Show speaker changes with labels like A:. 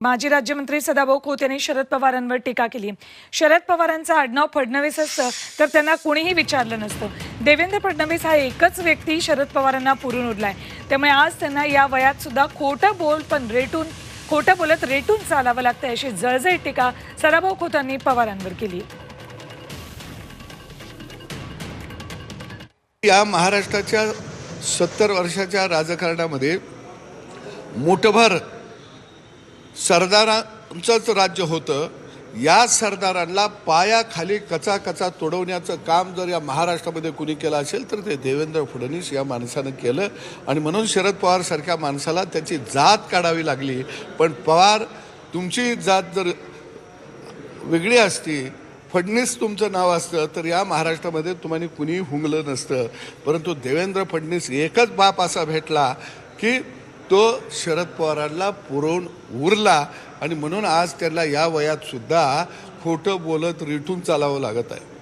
A: माजी राज्यमंत्री सदाभाऊ खोत यांनी शरद पवारांवर टीका केली. शरद पवारांचं आडनाव फडणवीस असतं तर त्यांना कुणीही विचारलं नसतं. देवेंद्र फडणवीस हा एकच व्यक्ती शरद पवारांना पुरून उरलाय त्यामुळे आज त्यांना या वयात सुद्धा खोटं बोल पण रेटून खोटं बोलत रेटून चालावं लागतं अशी जळजळीत टीका सदाभाऊ खोतांनी पवारांवर केली.
B: या महाराष्ट्राच्या सत्तर वर्षाच्या राजकारणामध्ये मोठभर सरदारांचंच राज्य होतं. या सरदारांना पायाखाली कचा कचा तोडवण्याचं काम जर या महाराष्ट्रामध्ये कुणी केलं असेल तर ते देवेंद्र फडणवीस या माणसानं केलं. आणि म्हणून शरद पवारसारख्या माणसाला त्याची जात काढावी लागली. पण पवार तुमची जात जर वेगळी असती फडणीस तुमचं नाव असतं तर या महाराष्ट्रामध्ये तुम्हाला कुणीही हुंगलं नसतं. परंतु देवेंद्र फडणीस एकच बाप असा भेटला की तो शरद पवारांना पुरवून उरला. आणि म्हणून आज त्यांना या वयात सुद्धा खोटं बोलत रिटून चालावं लागत आहे.